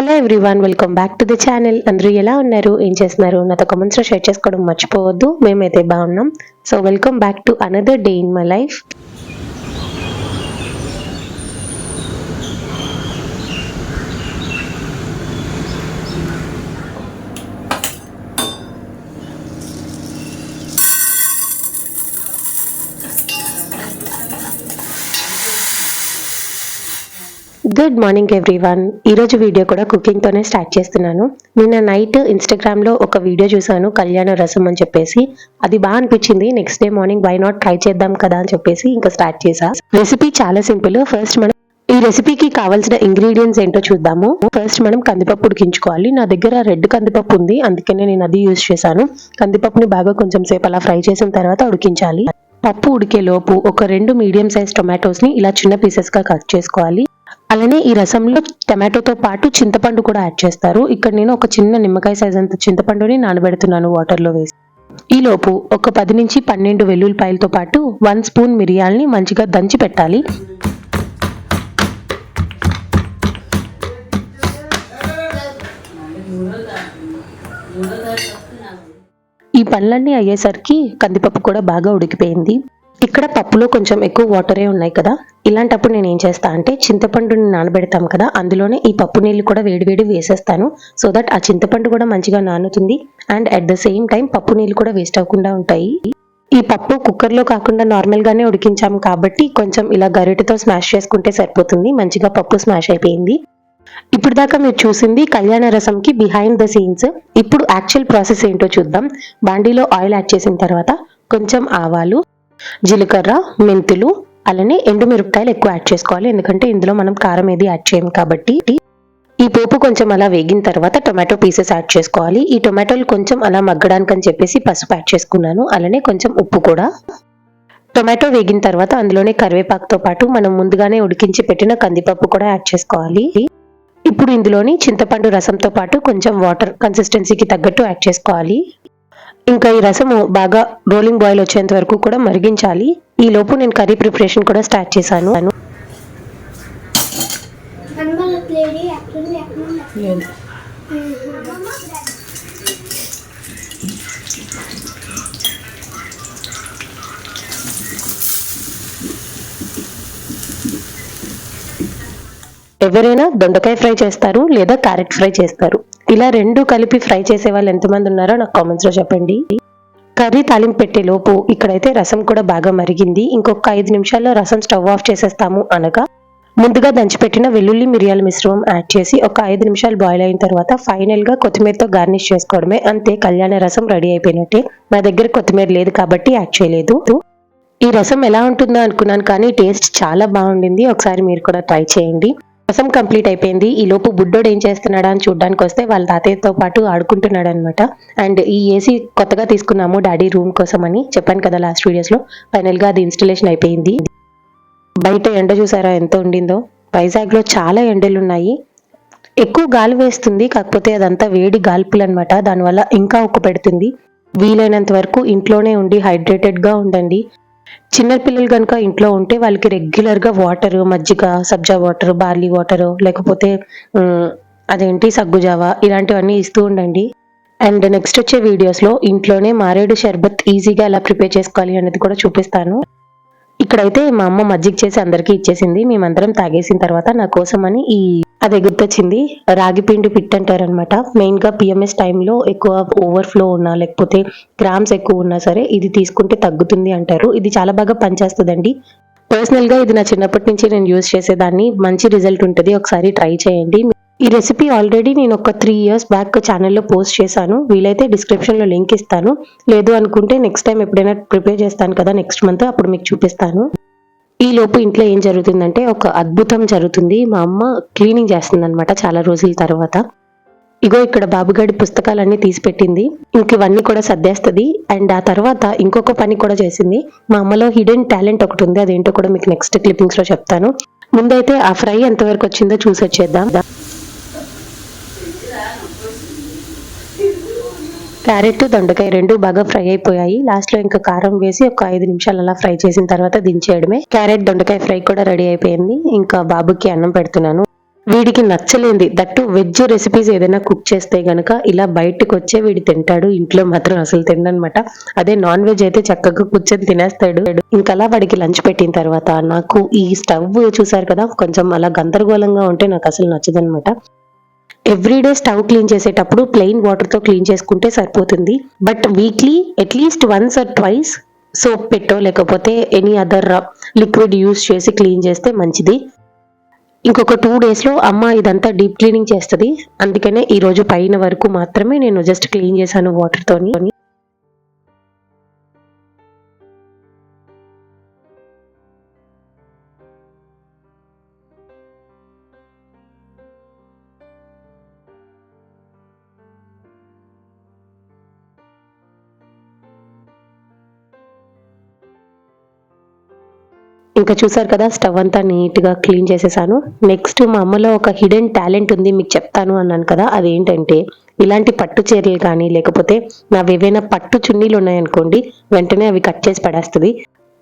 Hello everyone welcome back to the channel. అందరూ ఎలా ఉన్నారు? ఏం చేస్తున్నారు? నాతో కమెంట్స్లో షేర్ చేసుకోవడం మర్చిపోవద్దు. మేమైతే బాగున్నాం. So welcome back to another day in my life. Good morning everyone ఈరోజు వీడియో కూడా కుకింగ్తోనే స్టార్ట్ చేస్తున్నాను. నిన్న నైట్ ఇన్స్టాగ్రామ్లో ఒక వీడియో చూసాను కళ్యాణ రసం అని చెప్పేసి. అది బాగా అనిపించింది. Next day morning why not try చేద్దాం కదా అని చెప్పేసి ఇంకా స్టార్ట్ చేసా రెసిపీ చాలా సింపుల్ ఫస్ట్ మనం ఈ రెసిపీకి కావాల్సిన ఇంగ్రీడియంట్స్ ఏంటో చూద్దాము. ఫస్ట్ మనం కందిపప్పు ఉడికించుకోవాలి. నా దగ్గర రెడ్ కందిపప్పు ఉంది. అందుకనే నేను అది యూజ్ చేశాను. కందిపప్పుని బాగా కొంచెం సేపు అలా ఫ్రై చేసిన తర్వాత ఉడికించాలి. పప్పు ఉడికే లోపు ఒక రెండు మీడియం సైజ్ టొమాటోస్ని ఇలా చిన్న పీసెస్గా కట్ చేసుకోవాలి. అలానే ఈ రసంలో టమాటోతో పాటు చింతపండు కూడా యాడ్ చేస్తారు. ఇక్కడ నేను ఒక చిన్న నిమ్మకాయ సైజ్ అంత చింతపండుని నానబెడుతున్నాను వాటర్లో వేసి. ఈలోపు ఒక పది నుంచి పన్నెండు వెల్లుల్లిపాయలతో పాటు వన్ స్పూన్ మిరియాల్ని మంచిగా దంచి పెట్టాలి. ఈ పనులన్నీ అయ్యేసరికి కందిపప్పు కూడా బాగా ఉడికిపోయింది. ఇక్కడ పప్పులో కొంచెం ఎక్కువ వాటరే ఉన్నాయి కదా. ఇలాంటప్పుడు నేను ఏం చేస్తా అంటే చింతపండుని నానబెడతాం కదా. అందులోనే ఈ పప్పు నీళ్ళు కూడా వేడివేడి వేసేస్తాను. సో దట్ ఆ చింతపండు కూడా మంచిగా నానుతుంది. And at the same time పప్పు నీళ్ళు కూడా వేస్ట్ అవ్వకుండా ఉంటాయి. ఈ పప్పు కుక్కర్లో కాకుండా నార్మల్ గానే ఉడికించాం కాబట్టి కొంచెం ఇలా గరిటతో స్మాష్ చేసుకుంటే సరిపోతుంది. మంచిగా పప్పు స్మాష్ అయిపోయింది. ఇప్పుడు దాకా మీరు చూసింది కళ్యాణ రసంకి బిహైండ్ ద సీన్స్ ఇప్పుడు యాక్చువల్ ప్రాసెస్ ఏంటో చూద్దాం. బాండీలో ఆయిల్ యాడ్ చేసిన తర్వాత కొంచెం ఆవాలు జీలకర్ర మెంతులు అలానే ఎండుమిరపకాయలు ఎక్కువ యాడ్ చేసుకోవాలి. ఎందుకంటే ఇందులో మనం కారం ఏది యాడ్ చేయం కాబట్టి. ఈ పోపు కొంచెం అలా వేగిన తర్వాత టొమాటో పీసెస్ యాడ్ చేసుకోవాలి. ఈ టొమాటోలు కొంచెం అలా మగ్గడానికి అని చెప్పేసి పసుపు యాడ్ చేసుకున్నాను. అలానే కొంచెం ఉప్పు కూడా. టొమాటో వేగిన తర్వాత అందులోనే కరివేపాకుతో పాటు మనం ముందుగానే ఉడికించి పెట్టిన కందిపప్పు కూడా యాడ్ చేసుకోవాలి. ఇప్పుడు ఇందులోని చింతపండు రసంతో పాటు కొంచెం వాటర్ కన్సిస్టెన్సీకి తగ్గట్టు యాడ్ చేసుకోవాలి. ఇంకా ఈ రసము బాగా రోలింగ్ బాయిల్ వచ్చేంత వరకు కూడా మరిగించాలి. ఈ లోపు నేను కర్రీ ప్రిపరేషన్ కూడా స్టార్ట్ చేశాను. ఎవరైనా దొండకాయ ఫ్రై చేస్తారు లేదా క్యారెట్ ఫ్రై చేస్తారు. ఇలా రెండు కలిపి ఫ్రై చేసే వాళ్ళు ఎంతమంది ఉన్నారో నాకు కామెంట్స్లో చెప్పండి. కర్రీ తాలింపు పెట్టే లోపు ఇక్కడైతే రసం కూడా బాగా మరిగింది. ఇంకొక ఐదు నిమిషాల్లో రసం స్టవ్ ఆఫ్ చేసేస్తాము అనగా ముందుగా దంచిపెట్టిన వెల్లుల్లి మిరియాల మిశ్రమం యాడ్ చేసి ఒక ఐదు నిమిషాలు బాయిల్ అయిన తర్వాత ఫైనల్గా కొత్తిమీరతో గార్నిష్ చేసుకోవడమే. అంతే కళ్యాణ రసం రెడీ అయిపోయినట్టే. నా దగ్గర కొత్తిమీర లేదు కాబట్టి యాడ్ చేయలేదు. ఈ రసం ఎలా ఉంటుందో అనుకున్నాను కానీ టేస్ట్ చాలా బాగుండింది. ఒకసారి మీరు కూడా ట్రై చేయండి. రసం కంప్లీట్ అయిపోయింది. ఈ లోపు బుడ్డోడు ఏం చేస్తున్నాడా అని చూడడానికి వస్తే వాళ్ళ తాతయ్యతో పాటు ఆడుకుంటున్నాడు అనమాట అండ్ ఈ ఏసీ కొత్తగా తీసుకున్నాము డాడీ రూమ్ కోసం అని చెప్పాను కదా లాస్ట్ వీడియోస్లో. ఫైనల్గా అది ఇన్స్టలేషన్ అయిపోయింది. బయట ఎండ చూసారా ఎంత ఉండిందో. వైజాగ్లో చాలా ఎండలు ఉన్నాయి ఎక్కువ గాలి వేస్తుంది. కాకపోతే అదంతా వేడి గాల్పులు అనమాట దానివల్ల ఇంకా ఉక్కు పెడుతుంది. వీలైనంత వరకు ఇంట్లోనే ఉండి హైడ్రేటెడ్గా ఉండండి. చిన్న పిల్లలు కనుక ఇంట్లో ఉంటే వాళ్ళకి రెగ్యులర్గా వాటర్ మజ్జిగ సబ్జా వాటర్ బార్లీ వాటర్ లేకపోతే అదేంటి సగ్గుజావా ఇలాంటివన్నీ ఇస్తూ ఉండండి. అండ్ నెక్స్ట్ వచ్చే వీడియోస్లో ఇంట్లోనే మారేడు షర్బత్ ఈజీగా ఎలా ప్రిపేర్ చేసుకోవాలి అనేది కూడా చూపిస్తాను. ఇక్కడైతే మా అమ్మ మజ్జిగ చేసి అందరికీ ఇచ్చేసింది. మేమందరం తాగేసిన తర్వాత నా కోసం అని ఈ అది గుర్తొచ్చింది. రాగి పిండి పిట్ అంటారు అనమాట మెయిన్గా పిఎంఎస్ టైంలో ఎక్కువ ఓవర్ఫ్లో ఉన్నా లేకపోతే గ్రామ్స్ ఎక్కువ ఉన్నా సరే ఇది తీసుకుంటే తగ్గుతుంది అంటారు. ఇది చాలా బాగా పనిచేస్తుందండి. పర్సనల్గా ఇది నా చిన్నప్పటి నుంచి నేను యూజ్ చేసేదాన్ని. మంచి రిజల్ట్ ఉంటుంది. ఒకసారి ట్రై చేయండి. ఈ రెసిపీ ఆల్రెడీ నేను ఒక త్రీ ఇయర్స్ బ్యాక్ ఛానల్లో పోస్ట్ చేశాను. వీలైతే డిస్క్రిప్షన్లో లింక్ ఇస్తాను. లేదు అనుకుంటే నెక్స్ట్ టైం ఎప్పుడైనా ప్రిపేర్ చేస్తాను కదా నెక్స్ట్ మంత్ అప్పుడు మీకు చూపిస్తాను. ఈ లోపు ఇంట్లో ఏం జరుగుతుందంటే ఒక అద్భుతం జరుగుతుంది. మా అమ్మ క్లీనింగ్ చేస్తుంది అనమాట చాలా రోజుల తర్వాత. ఇగో ఇక్కడ బాబుగాడి పుస్తకాలన్నీ తీసి పెట్టింది ఇంక ఇవన్నీ కూడా సర్దేస్తుంది. అండ్ ఆ తర్వాత ఇంకొక పని కూడా చేసింది. మా అమ్మలో హిడెన్ టాలెంట్ ఒకటి ఉంది. అదేంటో కూడా మీకు నెక్స్ట్ క్లిప్పింగ్స్లో చెప్తాను. ముందైతే ఆ ఫ్రై ఎంతవరకు వచ్చిందో చూసి వచ్చేద్దాం. క్యారెట్ దొండకాయ రెండు బాగా ఫ్రై అయిపోయాయి. లాస్ట్లో ఇంకా కారం వేసి ఒక ఐదు నిమిషాలు అలా ఫ్రై చేసిన తర్వాత దించేయడమే. క్యారెట్ దొండకాయ ఫ్రై కూడా రెడీ అయిపోయింది. ఇంకా బాబుకి అన్నం పెడుతున్నాను. వీడికి నచ్చలేంది దట్టు వెజ్ రెసిపీస్ ఏదైనా కుక్ చేస్తే గనక ఇలా బయటకు వచ్చే వీడు తింటాడు. ఇంట్లో మాత్రం అసలు తిండనమాట అదే నాన్ వెజ్ అయితే చక్కగా కూర్చొని తినేస్తాడు. ఇంకా అలా వాడికి లంచ్ పెట్టిన తర్వాత నాకు ఈ స్టవ్ చూసారు కదా కొంచెం అలా గందరగోళంగా ఉంటే నాకు అసలు నచ్చదనమాట. ఎవ్రీడే స్టవ్ క్లీన్ చేసేటప్పుడు ప్లెయిన్ వాటర్తో క్లీన్ చేసుకుంటే సరిపోతుంది. But weekly at least once or twice soap పెట్టో లేకపోతే ఎనీ అదర్ లిక్విడ్ యూస్ చేసి క్లీన్ చేస్తే మంచిది. ఇంకొక టూ డేస్లో అమ్మ ఇదంతా డీప్ క్లీనింగ్ చేస్తుంది. అందుకనే ఈరోజు పైన వరకు మాత్రమే నేను జస్ట్ క్లీన్ చేశాను వాటర్తోని ఇంకా చూసారు కదా స్టవ్ అంతా నీట్గా క్లీన్ చేసేసాను. నెక్స్ట్ మా అమ్మలో ఒక హిడెన్ టాలెంట్ ఉంది మీకు చెప్తాను అన్నాను కదా అదేంటంటే ఇలాంటి పట్టు చీరలు కానీ లేకపోతే నావి ఏవైనా పట్టు చున్నీలు ఉన్నాయనుకోండి వెంటనే అవి కట్ చేసి పడేస్తుంది.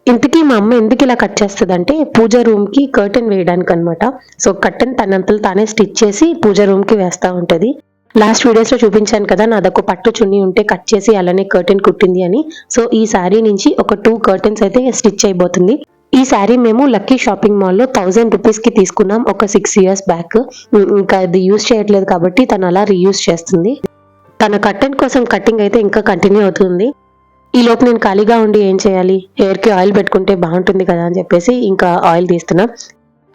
ఇంతకీ మా అమ్మ ఎందుకు ఇలా కట్ చేస్తుంది అంటే పూజ రూమ్కి కర్టెన్ వేయడానికి అనమాట సో కర్టెన్ తనంతలు తానే స్టిచ్ చేసి పూజ రూమ్కి వేస్తా ఉంటది. లాస్ట్ వీడియోస్లో చూపించాను కదా నాదొక పట్టు చున్నీ ఉంటే కట్ చేసి అలానే కర్టెన్ కుట్టింది అని. సో ఈ శారీ నుంచి ఒక టూ కర్టెన్స్ అయితే స్టిచ్ అయిపోతుంది. ఈ శారీ మేము లక్కీ షాపింగ్ మాల్లో థౌజండ్ రూపీస్కి తీసుకున్నాం ఒక సిక్స్ ఇయర్స్ బ్యాక్ ఇంకా అది యూస్ చేయట్లేదు కాబట్టి తను అలా రీయూస్ చేస్తుంది. తన కర్టెన్ కోసం కటింగ్ అయితే ఇంకా కంటిన్యూ అవుతుంది. ఈ లోపు నేను ఖాళీగా ఉండి ఏం చేయాలి? హెయిర్కి ఆయిల్ పెట్టుకుంటే బాగుంటుంది కదా అని చెప్పేసి ఇంకా ఆయిల్ తీస్తున్నా.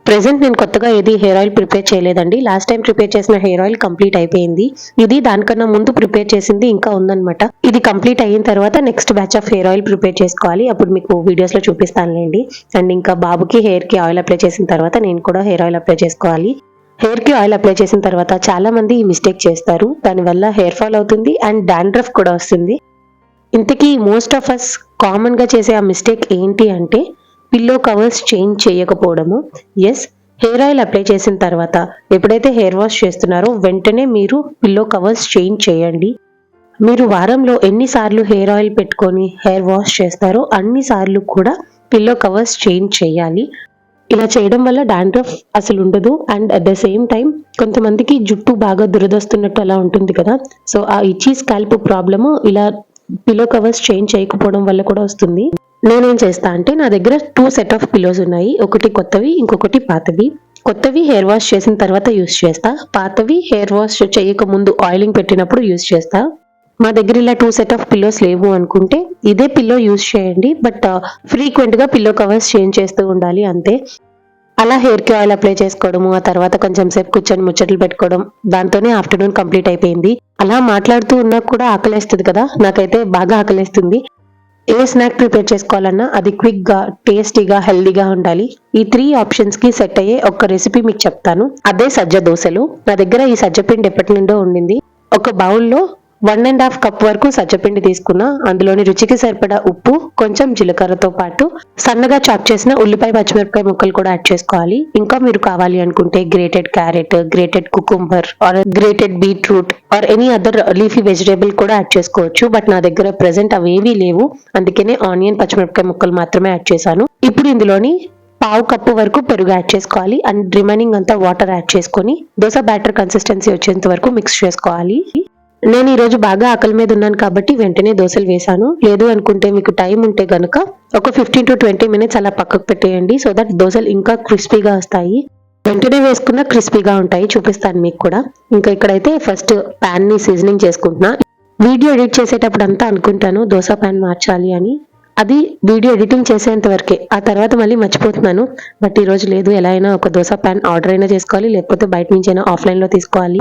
ప్రెసెంట్ నేను కొత్తగా ఏది హెయిర్ ఆయిల్ ప్రిపేర్ చేయలేదండి. లాస్ట్ టైం ప్రిపేర్ చేసిన హెయిర్ ఆయిల్ కంప్లీట్ అయిపోయింది. ఇది దానికన్నా ముందు ప్రిపేర్ చేసింది ఇంకా ఉందన్నమాట. ఇది కంప్లీట్ అయిన తర్వాత next batch of hair oil prepare చేసుకోవాలి. అప్పుడు మీకు వీడియోస్లో చూపిస్తానులేండి. అండ్ ఇంకా బాబుకి హెయిర్కి ఆయిల్ అప్లై చేసిన తర్వాత నేను కూడా హెయిర్ ఆయిల్ అప్లై చేసుకోవాలి. హెయిర్కి ఆయిల్ అప్లై చేసిన తర్వాత చాలా మంది ఈ మిస్టేక్ చేస్తారు. దానివల్ల హెయిర్ ఫాల్ అవుతుంది అండ్ డాండ్రఫ్ కూడా వస్తుంది. ఇంతకీ మోస్ట్ ఆఫ్ అస్ కామన్గా చేసే ఆ మిస్టేక్ ఏంటి అంటే పిల్లో కవర్స్ చేంజ్ చేయకపోవడము. ఎస్ హెయిర్ ఆయిల్ అప్లై చేసిన తర్వాత ఎప్పుడైతే హెయిర్ వాష్ చేస్తున్నారో వెంటనే మీరు పిల్లో కవర్స్ చేంజ్ చేయండి. మీరు వారంలో ఎన్నిసార్లు హెయిర్ ఆయిల్ పెట్టుకొని హెయిర్ వాష్ చేస్తారో అన్ని సార్లు కూడా పిల్లో కవర్స్ చేంజ్ చేయాలి. ఇలా చేయడం వల్ల డాండ్రఫ్ అసలు ఉండదు and at the same time కొంతమందికి జుట్టు బాగా దురదొస్తున్నట్టు అలా ఉంటుంది కదా. సో ఆ ఇచ్చి స్కాల్ప్ ప్రాబ్లము ఇలా పిల్లో కవర్స్ చేంజ్ చేయకపోవడం వల్ల కూడా వస్తుంది. నేనేం చేస్తా అంటే నా దగ్గర టూ సెట్ ఆఫ్ పిలోస్ ఉన్నాయి. ఒకటి కొత్తవి ఇంకొకటి పాతవి. కొత్తవి హెయిర్ వాష్ చేసిన తర్వాత యూస్ చేస్తా. పాతవి హెయిర్ వాష్ చేయక ముందు ఆయిలింగ్ పెట్టినప్పుడు యూస్ చేస్తా. మా దగ్గర ఇలా టూ సెట్ ఆఫ్ పిల్లోస్ లేవు అనుకుంటే ఇదే పిల్లో యూస్ చేయండి. బట్ ఫ్రీక్వెంట్గా పిల్లో కవర్స్ చేంజ్ చేస్తూ ఉండాలి అంతే. అలా హెయిర్కి ఆయిల్ అప్లై చేసుకోవడము ఆ తర్వాత కొంచెం సేపు కూర్చొని ముచ్చట్లు పెట్టుకోవడం దాంతోనే ఆఫ్టర్నూన్ కంప్లీట్ అయిపోయింది. అలా మాట్లాడుతూ ఉన్నా కూడా ఆకలేస్తుంది కదా. నాకైతే బాగా ఆకలేస్తుంది. ఏ స్నాక్ ప్రిపేర్ చేసుకోవాలన్నా అది క్విక్గా టేస్టీగా హెల్దీగా ఉండాలి. ఈ త్రీ ఆప్షన్స్కి సెట్ అయ్యే ఒక రెసిపీ మీకు చెప్తాను. అదే సజ్జ దోశలు. నా దగ్గర ఈ సజ్జ పిండి ఎప్పటి నుండో ఉండింది. ఒక బౌల్లో వన్ అండ్ హాఫ్ కప్ వరకు సజ్జపిండి తీసుకున్నా. అందులోని రుచికి సరిపడా ఉప్పు కొంచెం జీలకర్రతో పాటు సన్నగా చాప్ చేసిన ఉల్లిపాయ పచ్చిమిరపకాయ ముక్కలు కూడా యాడ్ చేసుకోవాలి. ఇంకా మీరు కావాలి అనుకుంటే grated carrot grated cucumber or grated beetroot or any other leafy vegetable కూడా యాడ్ చేసుకోవచ్చు. బట్ నా దగ్గర ప్రెసెంట్ అవేవీ లేవు. అందుకనే ఆనియన్ పచ్చిమిరపకాయ ముక్కలు మాత్రమే యాడ్ చేశాను. ఇప్పుడు ఇందులోని పావు కప్పు వరకు పెరుగు యాడ్ చేసుకోవాలి. అండ్ రిమైనింగ్ అంతా వాటర్ యాడ్ చేసుకొని దోశ బ్యాటర్ కన్సిస్టెన్సీ వచ్చేంత వరకు మిక్స్ చేసుకోవాలి. నేను ఈ రోజు బాగా ఆకలి మీద ఉన్నాను కాబట్టి వెంటనే దోశలు వేశాను. లేదు అనుకుంటే మీకు టైం ఉంటే గనుక ఒక ఫిఫ్టీన్ టు ట్వంటీ మినిట్స్ అలా పక్కకు పెట్టేయండి సో దట్ దోశలు ఇంకా క్రిస్పీగా వస్తాయి. వెంటనే వేసుకున్న క్రిస్పీగా ఉంటాయి చూపిస్తాను మీకు కూడా. ఇంకా ఇక్కడైతే ఫస్ట్ ప్యాన్ని సీజనింగ్ చేసుకుంటున్నా. వీడియో ఎడిట్ చేసేటప్పుడు అంతా అనుకుంటాను దోశ ప్యాన్ మార్చాలి అని. అది వీడియో ఎడిటింగ్ చేసేంత వరకే. ఆ తర్వాత మళ్ళీ మర్చిపోతున్నాను. బట్ ఈ రోజు లేదు ఎలా అయినా ఒక దోశ ప్యాన్ ఆర్డర్ అయినా చేసుకోవాలి లేకపోతే బయట నుంచి అయినా ఆఫ్లైన్లో తీసుకోవాలి.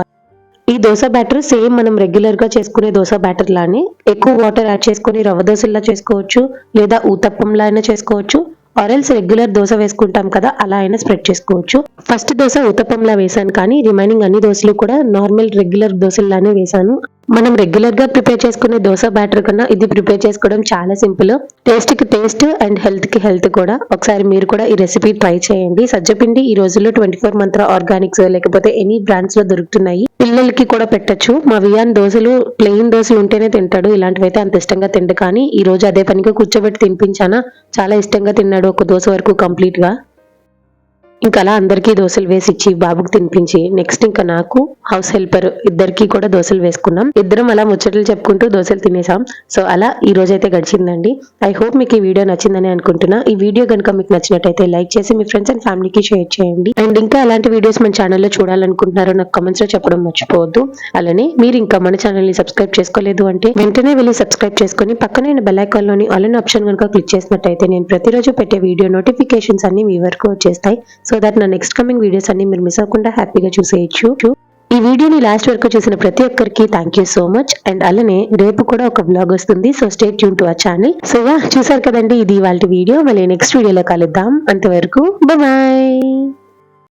ఈ దోశ బ్యాటర్ సేమ్ మనం రెగ్యులర్గా చేసుకునే దోశ బ్యాటర్ లానే ఎక్కువ వాటర్ యాడ్ చేసుకొని రవ్వ దోశల్లా చేసుకోవచ్చు లేదా ఊతప్పంలా అయినా చేసుకోవచ్చు. ఆరెల్స్ రెగ్యులర్ దోశ వేసుకుంటాం కదా అలా అయినా స్ప్రెడ్ చేసుకోవచ్చు. ఫస్ట్ దోశ ఉత్తపంలా వేసాను కానీ రిమైనింగ్ అన్ని దోశలు కూడా నార్మల్ రెగ్యులర్ దోశల్లానే వేసాను. మనం రెగ్యులర్గా ప్రిపేర్ చేసుకునే దోశ బ్యాటర్ కన్నా ఇది ప్రిపేర్ చేసుకోవడం చాలా సింపుల్ టేస్ట్కి టేస్ట్ అండ్ హెల్త్కి హెల్త్ కూడా. ఒకసారి మీరు కూడా ఈ రెసిపీ ట్రై చేయండి. సజ్జపిండి ఈ రోజుల్లో ట్వంటీ ఫోర్ మంత్ర ఆర్గానిక్స్ లేకపోతే ఎనీ బ్రాండ్స్లో దొరుకుతున్నాయి. పిల్లలకి కూడా పెట్టచ్చు. మా వియాన్ దోశలు ప్లెయిన్ దోశలు ఉంటేనే తింటాడు. ఇలాంటివైతే అంత ఇష్టంగా తిండు కానీ ఈ రోజు అదే పనిగా కూర్చోబెట్టి తినిపించానా? చాలా ఇష్టంగా తిన్నాడు. ఒక దోశ వరకు కంప్లీట్గా ఇంకా అలా అందరికీ దోశలు వేసి ఇచ్చి బాబుకి తినిపించి నెక్స్ట్ ఇంకా నాకు హౌస్ హెల్పర్ ఇద్దరికి కూడా దోశలు వేసుకున్నాం. ఇద్దరం అలా ముచ్చట్లు చెప్పుకుంటూ దోశలు తినేసాం సో అలా ఈ రోజు అయితే గడిచిందండి. ఐ హోప్ మీకు ఈ వీడియో నచ్చిందని అనుకుంటున్నా. ఈ వీడియో కనుక మీకు నచ్చినట్టయితే లైక్ చేసి మీ ఫ్రెండ్స్ అండ్ ఫ్యామిలీకి షేర్ చేయండి. అండ్ ఇంకా అలాంటి వీడియోస్ మన ఛానల్లో చూడాలనుకుంటున్నారో నాకు కమెంట్స్లో చెప్పడం మర్చిపోవద్దు. అలానే మీరు ఇంకా మన ఛానల్ని సబ్స్క్రైబ్ చేసుకోలేదు అంటే వెంటనే వెళ్ళి సబ్స్క్రైబ్ చేసుకొని పక్కనే బెల్ ఐకాన్లోని ఆల్ ఆప్షన్ కనుక క్లిక్ చేసినట్టయితే నేను ప్రతిరోజు పెట్టే వీడియో నోటిఫికేషన్స్ అన్ని మీ వరకు వచ్చేస్తాయి. సో సో దట్ నా నెక్స్ట్ కమింగ్ వీడియోస్ అన్ని మీరు మిస్ అవ్వకుండా హ్యాపీగా చూసేయచ్చు. ఈ వీడియోని లాస్ట్ వరకు చూసిన ప్రతి ఒక్కరికి thank you so much and అలానే రేపు కూడా ఒక బ్లాగ్ వస్తుంది సో స్టేట్ ట్యూన్ టు ఆ ఛానల్ సో యా చూసారు కదండి ఇది వాళ్ళ వీడియో మళ్ళీ నెక్స్ట్ వీడియోలో కలుద్దాం. అంతవరకు బాయ్